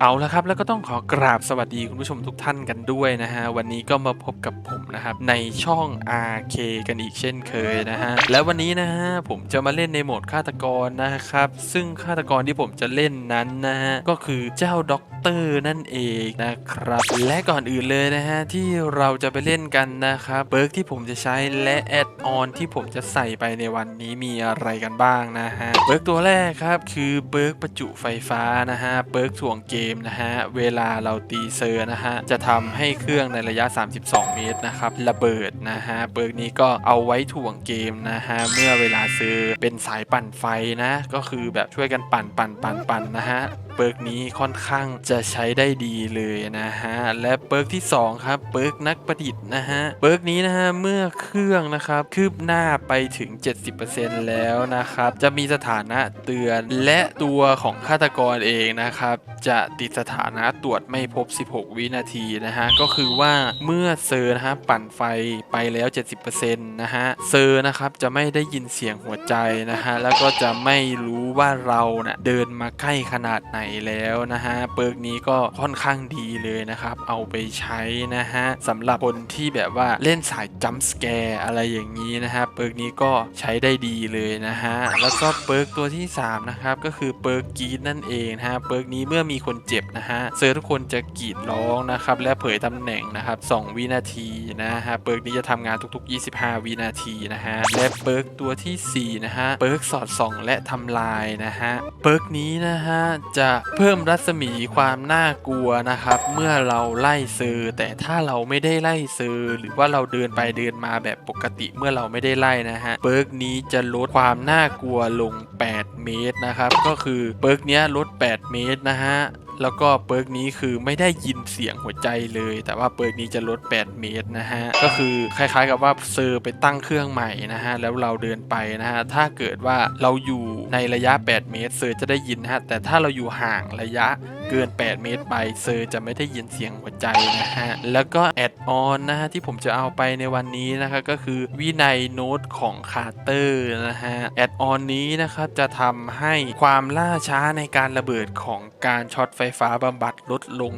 เอาละครับ แล้วก็ต้องขอกราบสวัสดีคุณผู้ชมทุกท่านกันด้วยนะฮะ วันนี้ก็มาพบกับผมนะครับ ในช่อง RK กันอีกเช่นเคยนะฮะ และวันนี้นะฮะ ผมจะมาเล่นในโหมดฆาตกรนะครับ ซึ่งฆาตกรที่ผมจะเล่นนั้นนะฮะ ก็คือเจ้าด็อก ตอร์นั่นเองนะครับ และก่อนอื่นเลยนะฮะที่เราจะไปเล่นกันนะครับเบิร์กที่ผมจะใช้และแอดออนที่ผมจะใส่ไปในวันนี้มีอะไรกันบ้างนะฮะเบิร์กตัวแรกครับคือเบิร์กประจุไฟฟ้านะฮะเบิร์กถ่วงเกมนะฮะเวลาเราตีเซอร์นะฮะจะทำให้เครื่องในระยะ 32 เมตรนะครับระเบิดนะฮะเบิร์กนี้ก็เอาไว้ถ่วงเกมนะฮะเมื่อเวลาเซอร์เป็นสายปั่นไฟนะ ก็คือแบบช่วยกันปั่นปั่นปั่นปั่นนะฮะ เปิร์กนี้ค่อนข้างจะใช้ได้ดีเลยนะฮะ และเปิร์กที่ 2 ครับ เปิร์กนักประดิษฐ์นะฮะ เปิร์กนี้นะฮะ เมื่อเครื่องนะครับ คืบหน้าไปถึง 70%แล้วนะครับ จะมีสถานะเตือน และตัวของฆาตกรเองนะครับ จะติดสถานะตรวจไม่พบ 16 วินาทีนะฮะ ก็คือว่าเมื่อเซอร์นะฮะปั่นไฟไปแล้ว 70%นะฮะ เซอร์นะครับจะไม่ได้ยินเสียงหัวใจนะฮะ แล้วก็จะไม่รู้ว่าเราเนะ่ะเดินมาใกล้ขนาดไหนแล้วนะฮะเปิร์กนี้ก็ค่อนข้างดีเลยนะครับ เอาไปใช้นะฮะสำหรับคนที่แบบว่าเล่นสายจัมป์สแกร์อะไรอย่างนี้นะฮะเปิร์กนี้ก็ใช้ได้ดีเลยนะฮะแล้วก็เปิร์กตัวที่ 3 นะครับ ก็คือเปิร์กกรีดนั่นเองนะฮะเปิร์กนี้เมื่อมีคนเจ็บนะฮะเซอร์ทุกคนจะกรีดร้องนะครับ และเผยตำแหน่งนะครับ2วินาทีนะฮะเปิร์กนี้จะทำงานทุก ๆ 25 วินาทีนะฮะและเปิร์กตัวทีสี่4นะฮะเปิร์กสอดส่องและทำลายนะฮะเปิร์กนี้นะฮะจะเพิ่มรัศมีความน่ากลัวนะครับ เมื่อเราไล่ซื้อแต่ถ้าเราไม่ได้ไล่ซื้อหรือว่าเราเดินไปเดินมาแบบปกติเมื่อเราไม่ได้ไล่นะฮะเบิร์กนี้จะลดความน่ากลัวลง 8 เมตรนะครับ ก็คือเบิร์กเนี้ยลด 8 เมตรนะฮะ แล้วก็เปิร์กนี้คือไม่ได้ยินเสียงหัวใจเลย แต่ว่าเปิร์กนี้จะลด 8 เมตรนะฮะ ก็คือคล้ายๆกับว่าเซอร์ไปตั้งเครื่องใหม่นะฮะ แล้วเราเดินไปนะฮะ ถ้าเกิดว่าเราอยู่ในระยะ 8 เมตร เซอร์จะได้ยินนะฮะ แต่ถ้าเราอยู่ห่างระยะเกิน 8 เมตรไป เซอร์จะไม่ได้ยินเสียงหัวใจนะฮะ แล้วก็แอดออนนะฮะที่ผมจะเอาไปในวันนี้นะครับก็คือวินัยโน้ตของคาร์เตอร์นะฮะ แอดออนนี้นะครับจะทำให้ความล่าช้าในการระเบิดของการช็อตไฟฟ้าบำบัดลดลง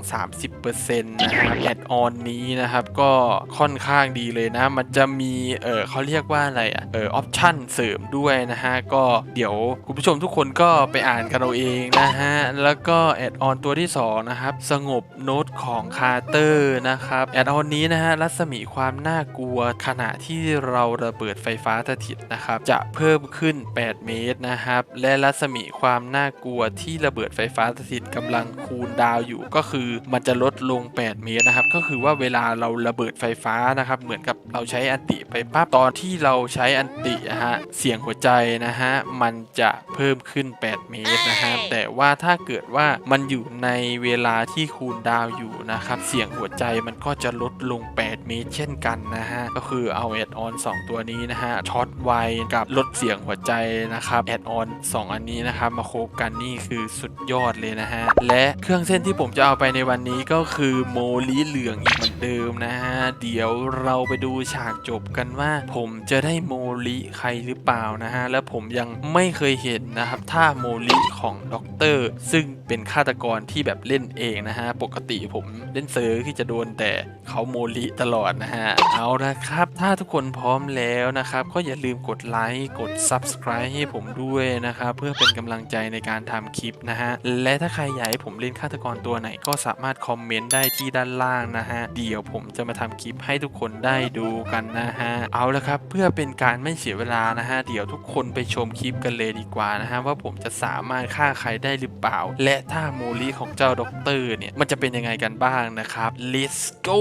30%นะครับแอดออนนี้นะครับก็ค่อนข้างดีเลยนะ มันจะมีเออเขาเรียกว่าอะไรอะเออออปชั่นเสริมด้วยนะฮะ ก็เดี๋ยวคุณผู้ชมทุกคนก็ไปอ่านกันเอาเองนะฮะ แล้วก็แอดออนตัวที่ 2 นะครับ สงบโน้ตของคาร์เตอร์นะครับ แอดออนนี้นะฮะ รัศมีความน่ากลัวขณะที่เราระเบิดไฟฟ้าสถิตนะครับ จะเพิ่มขึ้น 8 เมตรนะครับ และรัศมีความน่ากลัวที่ระเบิดไฟฟ้าสถิตกำลังคูณดาวน์อยู่ก็คือมันจะลดลง 8 เมตรนะครับ ก็คือว่าเวลาเราระเบิดไฟฟ้านะครับ เหมือนกับเราใช้อันติไปปั๊บตอนที่เราใช้อันตินะฮะเสียงหัวใจนะฮะมันจะเพิ่มขึ้น 8 เมตรนะฮะแต่ว่าถ้าเกิดว่ามันอยู่ในเวลาที่คูณดาวน์อยู่นะครับ เสียงหัวใจมันก็จะลดลง 8 เมตร เช่นกันนะฮะก็คือเอาแอดออน2ตัวนี้นะฮะช็อตไวกับลดเสียงหัวใจนะครับแอดออน2อันนี้นะครับมาโคบกันนี่คือสุดยอดเลยนะฮะและเครื่องเส้นที่ผมจะเอาไปในวันนี้ก็คือโมลิเหลืองอีกเหมือนเดิมนะฮะ เดี๋ยวเราไปดูฉากจบกันว่า ผมจะได้โมลิใครหรือเปล่านะฮะ และผมยังไม่เคยเห็นนะครับท่าโมลิของด็อกเตอร์ซึ่ง เป็นฆาตกรที่แบบเล่นเองนะฮะ ปกติผมเล่นเซอร์ที่จะโดนแต่เขาโมลิตลอดนะฮะ เอาละครับ ถ้าทุกคนพร้อมแล้วนะครับ ก็อย่าลืมกดไลค์ กด Subscribe ให้ผมด้วยนะครับ เพื่อเป็นกำลังใจในการทำคลิปนะฮะ และถ้าใครอยากให้ผมเล่นฆาตกรตัวไหน ก็สามารถคอมเมนต์ได้ที่ด้านล่างนะฮะ เดี๋ยวผมจะมาทำคลิปให้ทุกคนได้ดูกันนะฮะ เอาละครับ เพื่อเป็นการไม่เสียเวลานะฮะ เดี๋ยวทุกคนไปชมคลิปกันเลยดีกว่านะฮะว่าผมจะสามารถฆ่าใครได้หรือเปล่า และถ้าโมลีของเจ้าด็อกเตอร์เนี่ย มันจะเป็นยังไงกันบ้างนะครับ let's go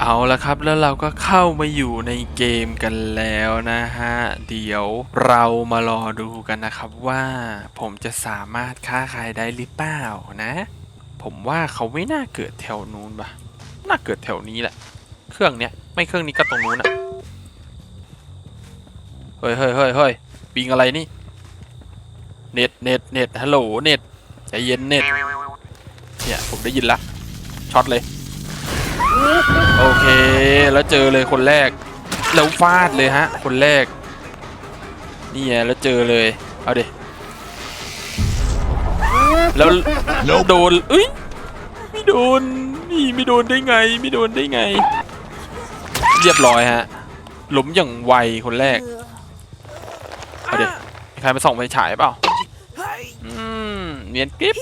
เอาละครับแล้วเราก็เข้ามาอยู่ในเกมกันแล้วนะฮะ เดี๋ยวเรามารอดูกันนะครับว่าผมจะสามารถฆ่าใครได้หรือเปล่านะ ผมว่าเขาไม่น่าเกิดแถวนู้นปะน่าเกิดแถวนี้แหละ เครื่องเนี้ยไม่เครื่องนี้ก็ตรงนู้นอะเฮ้ยเฮ้ยเฮ้ยเฮ้ยปิงอะไรนี่ เน็ตเน็ตเน็ตฮัลโหลเน็ตใจเย็นเน็ตเนี่ยผมได้ยินละช็อตเลย โอเคแล้วเจอเลยคนแรก แล้วฟาดเลยฮะ คนแรก นี่ไงแล้วเจอเลย เอาดิแล้วแล้วโดนเอ้ยไม่โดนนี่ไม่โดนได้ไง ไม่โดนได้ไง เรียบร้อยฮะหลุมอย่างไวคนแรกเอาเดี๋ยวมีใครมาส่องไฟฉายเปล่าอืม เนียนกริบ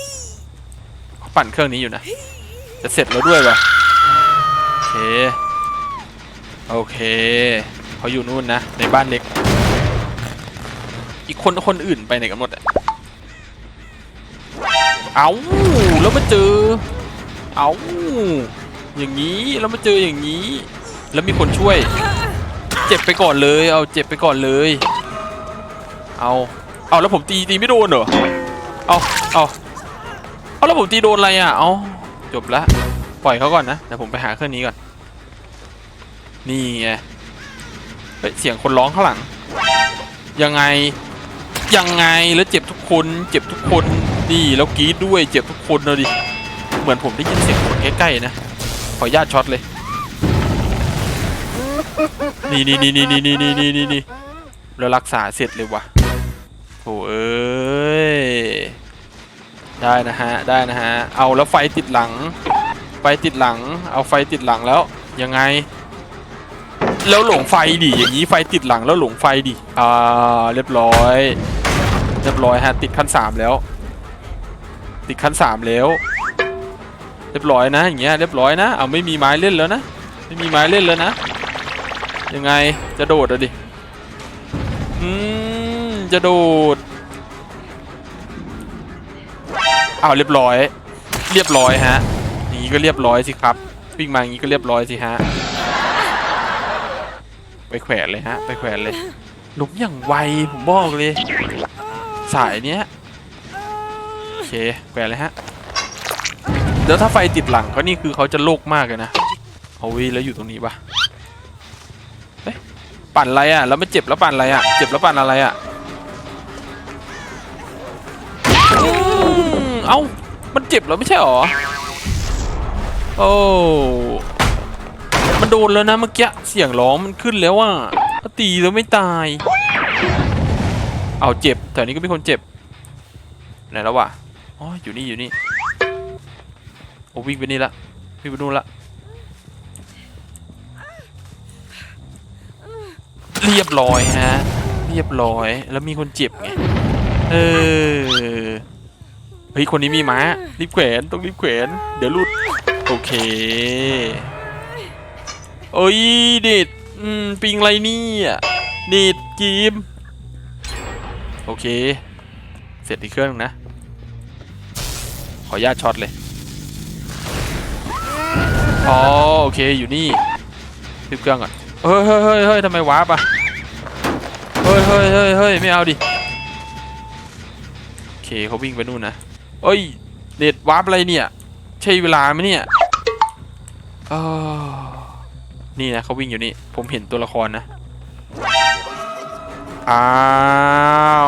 เขาปั่นเครื่องนี้อยู่นะ จะเสร็จแล้วด้วยวะโอเค โอเคเขาอยู่นู่นนะ ในบ้านเล็ก อีกคนคนอื่นไปไหนกันหมดอะเอาแล้วมาเจอ เอาอย่างนี้ แล้วมาเจออย่างนี้ แล้วมีคนช่วย เจ็บไปก่อนเลย เอาเจ็บไปก่อนเลย เอา เอาแล้วผมตีตีไม่โดนเหรอ เอา เอาเอาแล้วผมตีโดนอะไรอะ เอาจบละปล่อยเขาก่อนนะ เดี๋ยวผมไปหาเครื่องนี้ก่อน นี่ไงเฮ้ยเสียงคนร้องข้างหลัง ยังไง ยังไงแล้วเจ็บทุกคน เจ็บทุกคนนี่แล้วกรีดด้วย เจ็บทุกคนเลยดิ เหมือนผมได้ยินเสียงคนใกล้ๆนะ ขอญาตช็อตเลย นี่นี่นี่นี่นี่นี่นี่นี่นี่แล้วรักษาเสร็จเลยวะโถเอ้ย ได้นะฮะ ได้นะฮะ เอาแล้วไฟติดหลัง ไฟติดหลัง เอาไฟติดหลังแล้ว ยังไง แล้วหลงไฟดิ อย่างนี้ไฟติดหลังแล้วหลงไฟดิ อ่า เรียบร้อย เรียบร้อยฮะ ติดขั้นสามแล้ว ติดขั้นสามแล้ว เรียบร้อยนะ อย่างเงี้ย เรียบร้อยนะ เอาไม่มีไม้เล่นแล้วนะ ไม่มีไม้เล่นแล้วนะ ยังไง จะโดดอะดิ อืม จะโดด เอาเรียบร้อย เรียบร้อยฮะอย่างนี้ก็เรียบร้อยสิครับวิ่งมาอย่างนี้ก็เรียบร้อยสิฮะไปแขวนเลยฮะ ไปแขวนเลยหลุมอย่างไวผมบอกเลย สายเนี้ยโอเคแขวนเลยฮะแล้วถ้าไฟติดหลังเขานี่คือเขาจะโลกมากเลยนะเอาวิแล้วอยู่ตรงนี้ปะเอ๊ะปั่นอะไรอะแล้วไม่เจ็บแล้วปั่นอะไรอะ เจ็บแล้วปั่นอะไรอะ เอ้า มันเจ็บแล้วไม่ใช่หรอ โอ้ มันโดนแล้วนะเมื่อกี้ เสียงร้องมันขึ้นแล้วอะตีแล้วไม่ตาย เอาเจ็บ แถวนี้ก็มีคนเจ็บ ไหนแล้ววะ อ๋อ อยู่นี่อยู่นี่ โอ้วิ่งไปนี่ละ วิ่งไปนู่นละ เรียบร้อยฮะ เรียบร้อย แล้วมีคนเจ็บไง เออ เฮ้ยคนนี้มีม้ารีบแขวนต้องรีบแขวนเดี๋ยวลุดโอเคโอ้ยเด็ดปิงไรนี่ยเด็ดจีมโอเค เสร็จอีกเครื่องนะ ขอญาตช็อตเลยอ๋อโอเคอยู่นี่รีบเครื่องก่อนเฮ้ยเฮ้ยเฮ้ยเฮ้ยทำไมวาร์ปอะเฮ้ยเฮ้ยเฮ้ยเฮ้ยไม่เอาดิโอเคเขาวิ่งไปนู่นนะ เอ้ย เด็ดวาร์ปอะไรเนี่ย ใช่เวลาไหมเนี่ยอนี่นะเขาวิ่งอยู่นี่ ผมเห็นตัวละครนะ อ้า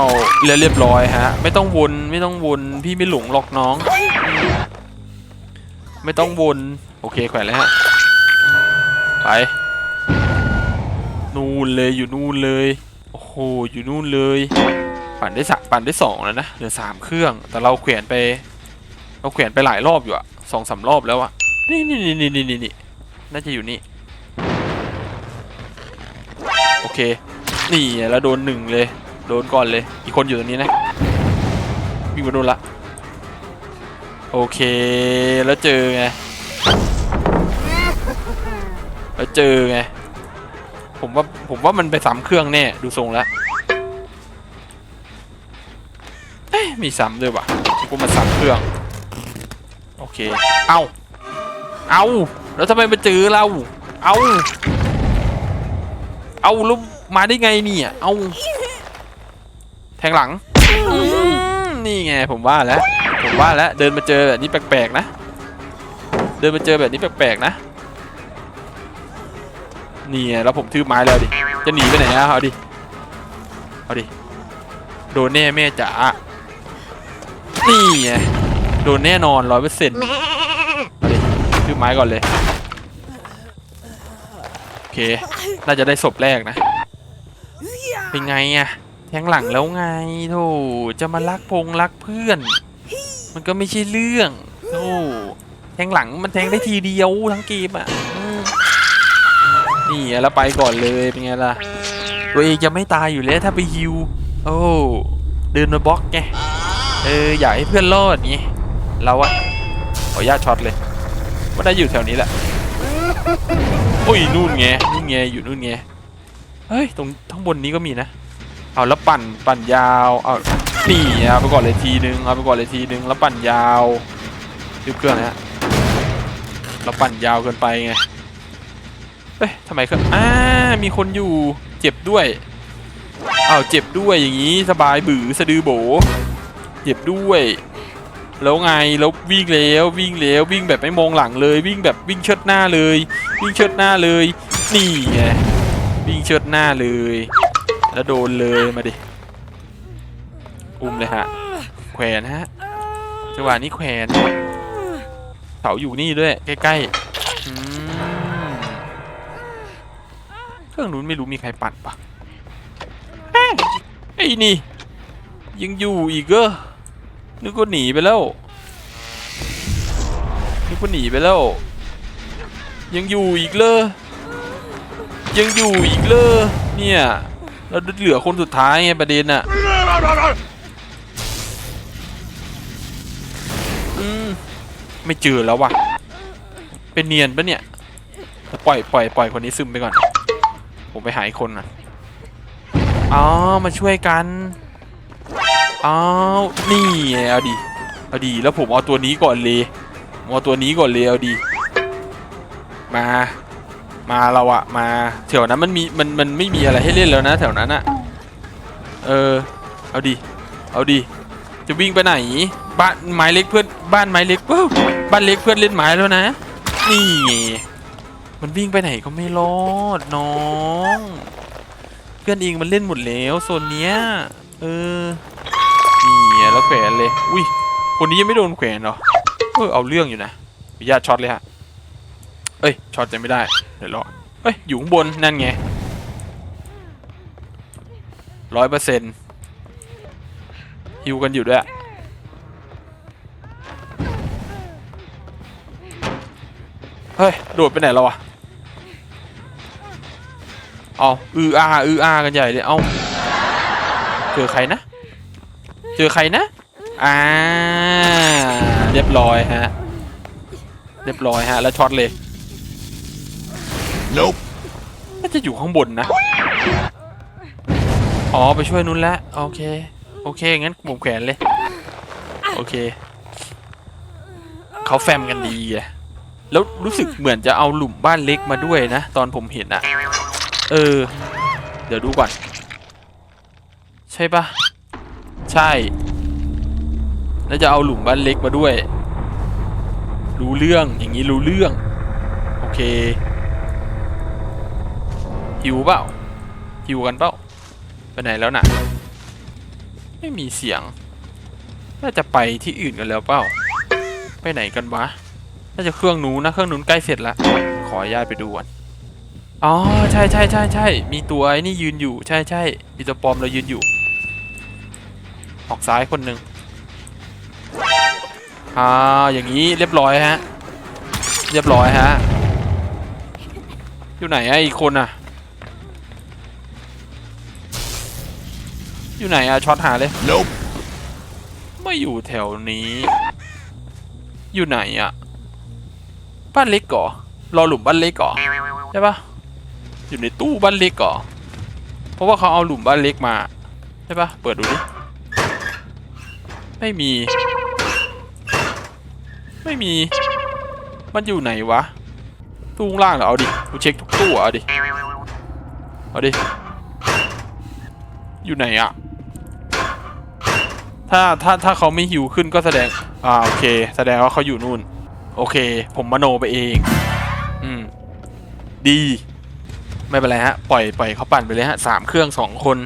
วเรียเรียบร้อยฮะ ไม่ต้องวนไม่ต้องวนพี่ไม่หลงหรอกน้อง ไม่ต้องวนโอเคแขวนแล้วฮะ ไป นู่นเลยอยู่นู่นเลย โอ้โห อยู่นู่นเลย ปั่นได้สปั่นได้สองแล้วนะเหลือสามเครื่อง แต่เราแขวนไป เราแขวนไปหลายรอบอยู่อะสองสามรอบแล้วอะนี่นี่นี่นี่นี่นี่น่าจะอยู่นี่ โอเค นี่แล้วโดนหนึ่งเลย โดนก่อนเลย อีกคนอยู่ตรงนี้นะวิ่งมาโดนละ โอเค แล้วเจอไง แล้วเจอไง ผมว่า ผมว่ามันไปซ้ำเครื่องแน่ ดูทรงแล้ว มีซ้ำด้วยวะคิดว่ามันซ้ำเครื่อง โอเค เอาเอาแล้วทำไมมาเจอเรา เอาเอาแล้วมาได้ไงเนี่ยเอาแทงหลัง นี่ไงผมว่าแล้ว ผมว่าแล้วเดินมาเจอแบบนี้แปลกๆนะ เดินมาเจอแบบนี้แปลกๆนะ นี่ไงแล้วผมถือไม้แล้วดิ จะหนีไปไหนอะเอาดิ เอาดิ โดนแน่แม่จ๋า นี่ไงโดนแน่นอนร้อยเปอร์เซ็นต์เอาดิถือไม้ก่อนเลย โอเค น่าจะได้ศพแรกนะ เป็นไงอะแทงหลังแล้วไงโธ่จะมารักพงรักเพื่อน มันก็ไม่ใช่เรื่องโอ้แทงหลังมันแทงได้ทีเดียวทั้งเกมอะนี่แล้วไปก่อนเลยเป็นไงล่ะตัวเองจะไม่ตายอยู่แล้วถ้าไปฮิว โอ้เดินมาบล็อกไง เอออยากให้เพื่อนรอดไงเราอะขออนุญาตช็อตเลยว่าได้อยู่แถวนี้แหละโอ้ยนู่นไงนู่นไงอยู่นู่นไงเฮ้ยตรงทั้งบนนี้ก็มีนะเอาแล้วปั่นปั่นยาวเอานี่เอาไปก่อนเลยทีนึงเอาไปก่อนเลยทีนึงแล้วปั่นยาวรีบเครื่องนะฮะเราปั่นยาวเกินไปไงเฮ้ยทำไมเครื่องอ่ามีคนอยู่เจ็บด้วยอ้าวเจ็บด้วยอย่างนี้สบายบือสะดือโบ เจ็บด้วย แล้วไงแล้ววิ่งแล้ววิ่งแล้ววิ่งแบบไม่มองหลังเลย วิ่งแบบวิ่งเชิดหน้าเลย วิ่งเชิดหน้าเลย นี่ไงวิ่งเชิดหน้าเลย แล้วโดนเลยมาดิอุ้มเลยฮะแขวนฮะจังหวะนี้แขวนเสาอยู่นี่ด้วย ใกล้ๆเครื่องนู้นไม่รู้มีใครปั่นปะไอ้นี่ ยังอยู่อีกเหรอ นึกว่าหนีไปแล้ว นึกว่าหนีไปแล้ว ยังอยู่อีกเลยยังอยู่อีกเลยเนี่ย เราเหลือคนสุดท้ายไงประเด็นอะอืมไม่เจอแล้วว่ะเป็นเนียนปะเนี่ย ปล่อยปล่อยปล่อยคนนี้ซึมไปก่อน ผมไปหาอีกคนก่อนอ๋อ มาช่วยกัน อ้าวนี่ไงเอาดีเอาดีแล้วผมเอาตัวนี้ก่อนเลยมเอาตัวนี้ก่อนเลยเอาดี มา มาเราอะมาแถวนั้นมันมีมันมันไม่มีอะไรให้เล่นแล้วนะแถวนั้นอะเออเอาดีเอาดีจะวิ่งไปไหน บ้านไม้เล็กเพื่อนบ้านไม้เล็กเว้าบ้านเล็กเพื่อนเล่นไม้แล้วนะ นี่ไงมันวิ่งไปไหนก็ไม่รอดน้อง เพื่อนเองมันเล่นหมดแล้วโซนเนี้ยเออ แล้วแขวนเลย อุ้ย คนนี้ยังไม่โดนแขวนเหรอ เออเอาเรื่องอยู่นะพิยาตช็อตเลยฮะ เอ้ย ช็อตจะไม่ได้ เดี๋ยวรอ เอ้ย อยู่ข้างบน นั่นไงร้อยเปอร์เซ็นต์ฮิวกันอยู่ด้วย เฮ้ย โดดไปไหนแล้ววะ เอาอืออาอืออากันใหญ่เลย เอาเจอใครนะ เจอใครนะ อ่า เรียบร้อยฮะ เรียบร้อยฮะ แล้วช็อตเลย Nope. น่าจะอยู่ข้างบนนะ อ๋อ ไปช่วยนุ้นแล้วโอเค โอเค งั้นผมแขวนเลย โอเค เขาแฟมกันดีอะแล้วรู้สึกเหมือนจะเอาหลุมบ้านเล็กมาด้วยนะ ตอนผมเห็นอะเออ เดี๋ยวดูก่อน ใช่ปะ ใช่ แล้วจะเอาหลุมบ้านเล็กมาด้วย รู้เรื่องอย่างนี้รู้เรื่อง โอเคหิวเปล่าหิวกันเปล่าไปไหนแล้วน่ะ ไม่มีเสียง น่าจะไปที่อื่นกันแล้วเปล่า ไปไหนกันวะ น่าจะเครื่องนู้นนะ เครื่องนู้นใกล้เสร็จละขออนุญาตไปดูก่อน อ๋อ ใช่ใช่ใช่ใช่ มีตัวไอ้นี่ยืนอยู่ ใช่ใช่มีตัวปลอมเรายืนอยู่ ออกซ้ายคนหนึ่งอ่าอย่างนี้เรียบร้อยฮะ เรียบร้อยฮะ อยู่ไหนอะอีกคนอะอยู่ไหนอะช็อตหาเลย Nope. ไม่อยู่แถวนี้ อยู่ไหนอะบ้านเล็กก่อรอหลุมบ้านเล็กก่อใช่ปะอยู่ในตู้บ้านเล็กก่อเพราะว่าเขาเอาหลุมบ้านเล็กมาใช่ปะเปิดดูดิ ไม่มี ไม่มี มันอยู่ไหนวะ ตู้ข้างล่างเหรอ เอาดิ กูเช็คทุกตู้อเอาดิ เอาดิ อยู่ไหนอะถ้าถ้าถ้าเขาไม่หิวขึ้นก็แสดง อ่าโอเค แสดงว่าเขาอยู่นู่น โอเค ผมมโนไปเอง อืม ดี ไม่เป็นไรฮะ ปล่อยปล่อยเขาปั่นไปเลยฮะสามเครื่องสองคน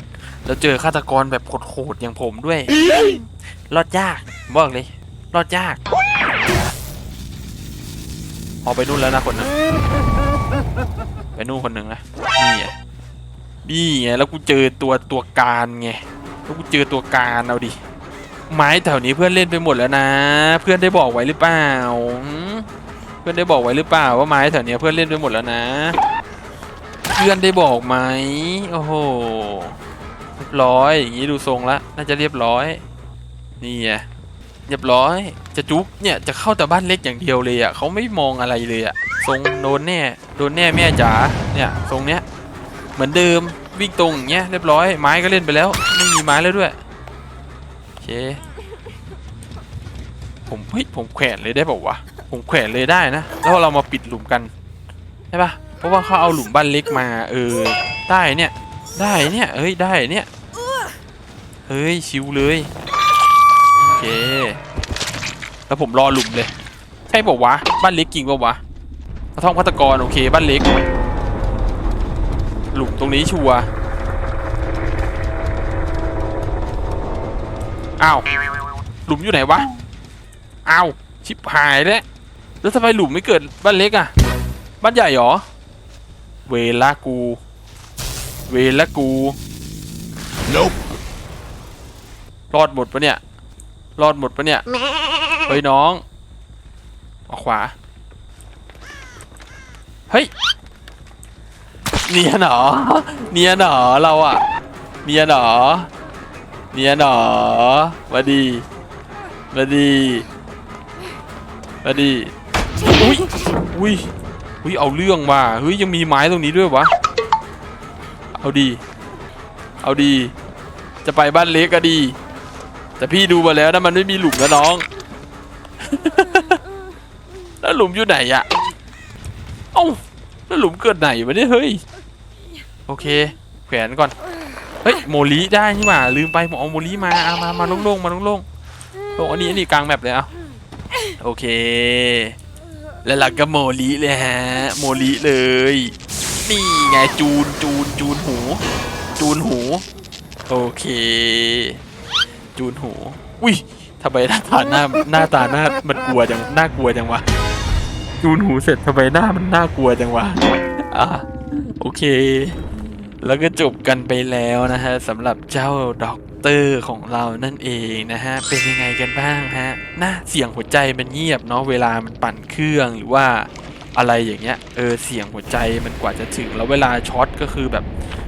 แล้วเจอฆาตกรแบบโหดๆอย่างผมด้วย รอดยาก บอกเลย รอดยาก ออกไปนู่นแล้วนะคนหนึงไปนู่นคนหนึ่งนะนี่ไงนี่ไงแล้วกูเจอตัวตัวการไงแล้วกูเจอตัวการเอาดิไม้แถวนี้เพื่อนเล่นไปหมดแล้วนะ เพื่อนได้บอกไว้หรือเปล่าหืมเพื่อนได้บอกไว้หรือเปล่าว่าไม้แถวเนี้ยเพื่อนเล่นไปหมดแล้วนะ เพื่อนได้บอกไหมโอ้โห เรียบร้อยอย่างนี้ดูทรงละน่าจะเรียบร้อย นี่ไงเรียบร้อย จะจุกเนี่ยจะเข้าแต่บ้านเล็กอย่างเดียวเลยอะเขาไม่มองอะไรเลยอะทรงโดนแน่โดนแน่แม่จ๋าเนี่ยทรงเนี้ยเหมือนเดิมวิ่งตรงอย่างเงี้ยเรียบร้อยไม้ก็เล่นไปแล้วไม่มีไม้แล้วด้วยโอเคผมเฮ้ยผมแขวนเลยได้ป่าวะผมแขวนเลยได้นะแล้วเรามาปิดหลุมกันใช่ปะเพราะว่าเขาเอาหลุมบ้านเล็กมาเออได้เนี่ย ได้เนี่ยเอ้ยได้เนี่ยเฮ้ยชิวเลยโอเคแล้วผมรอหลุมเลยใช่บอกวะบ้านเล็กจริงปะวะกระท่อมพัตกรโอเคบ้านเล็กหลุมตรงนี้ชัวอ้าวหลุมอยู่ไหนวะอ้าวชิบหายแล้วแล้วทำไมหลุมไม่เกิดบ้านเล็กอะบ้านใหญ่หรอเวลากู เวลากู Nope. รอดหมดปะเนี่ย รอดหมดปะเนี่ย เฮ้ยน้อง ออกขวา เฮ้ย เนียนเหรอเนียนเหรอเราอะเนียนเหรอเนียนเหรอมาดีมาดีมาดี อุ้ย อุ้ย อุ้ย เอาเรื่องว่ะ เฮ้ย ยังมีไม้ตรงนี้ด้วยวะ เอาดี เอาดี จะไปบ้านเล็กก็ดี แต่พี่ดูมาแล้วนะมันไม่มีหลุมนะน้อง แล้วหลุมอยู่ไหนอะเอ้าแล้วหลุมเกิดไหนวะเนี่ยเฮ้ย โอเค แขวนก่อน เฮ้ยโมลีได้นี่หว่าลืมไปผมเอาโมลีมาเอามามาโล่งๆมาโล่งๆโล่งอันนี้อันนี้กลางแมปเลยเอาโอเค แล้วเราก็โมลีเลยฮะ โมลีเลย นี่ไงจูนจูนจูนหู จูนหู โอเค จูนหู อุ้ยทำไมหน้าตาหน้าหน้าตาหน้ามันกลัวจังน่ากลัวจังวะจูนหูเสร็จทำไมหน้ามันน่ากลัวจังวะอะโอเค แล้วก็จบกันไปแล้วนะฮะสำหรับเจ้าด็อกเตอร์ของเรานั่นเองนะฮะ เป็นยังไงกันบ้างฮะน่าเสียงหัวใจมันเงียบเนาะเวลามันปั่นเครื่องหรือว่า อะไรอย่างเงี้ยเออเสียงหัวใจมันกว่าจะถึงแล้วเวลาช็อตก็คือแบบ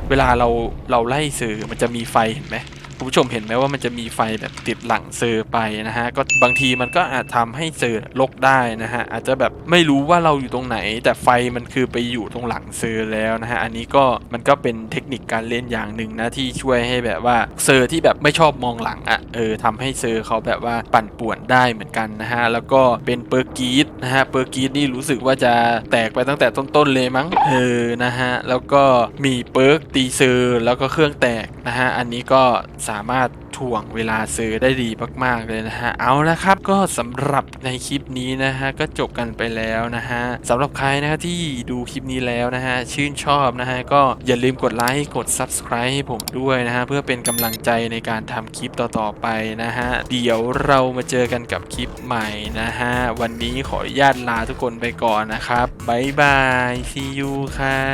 เวลาเราเราไล่เซอมันจะมีไฟเห็นไหม คุณผู้ชมเห็นไหมว่ามันจะมีไฟแบบติดหลังเซอร์ไปนะฮะก็บางทีมันก็อาจทำให้เซอร์ลกได้นะฮะอาจจะแบบไม่รู้ว่าเราอยู่ตรงไหน แต่ไฟมันคือไปอยู่ตรงหลังเซอร์แล้วนะฮะอันนี้ก็มันก็เป็นเทคนิคการเล่นอย่างหนึ่งนะที่ช่วยให้แบบว่าเซอร์ที่แบบไม่ชอบมองหลังอะ่ะเออทำให้เซอร์เขาแบบว่าปั่นป่วนได้เหมือนกันนะฮะแล้วก็เป็นเปอร์กีดนะฮะเปอร์กีดนี่รู้สึกว่าจะแตกไปตั้งแต่ต้นๆเลยมั้งเออนะฮะแล้วก็มีเปิร์กตีเซอร์แล้วก็เครื่องแตกนะฮะอันนี้ก็สามารถถ่วงเวลาซื้อได้ดีมาก ๆ เลยนะฮะ เอาละครับก็สำหรับในคลิปนี้นะฮะก็จบกันไปแล้วนะฮะสำหรับใครนะฮะที่ดูคลิปนี้แล้วนะฮะชื่นชอบนะฮะก็อย่าลืมกดไลค์กด Subscribe ให้ผมด้วยนะฮะเพื่อเป็นกำลังใจในการทำคลิปต่อๆไปนะฮะเดี๋ยวเรามาเจอกันกับคลิปใหม่นะฮะวันนี้ขออนุญาตลาทุกคนไปก่อนนะครับบ๊ายบาย see you ครั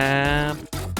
บ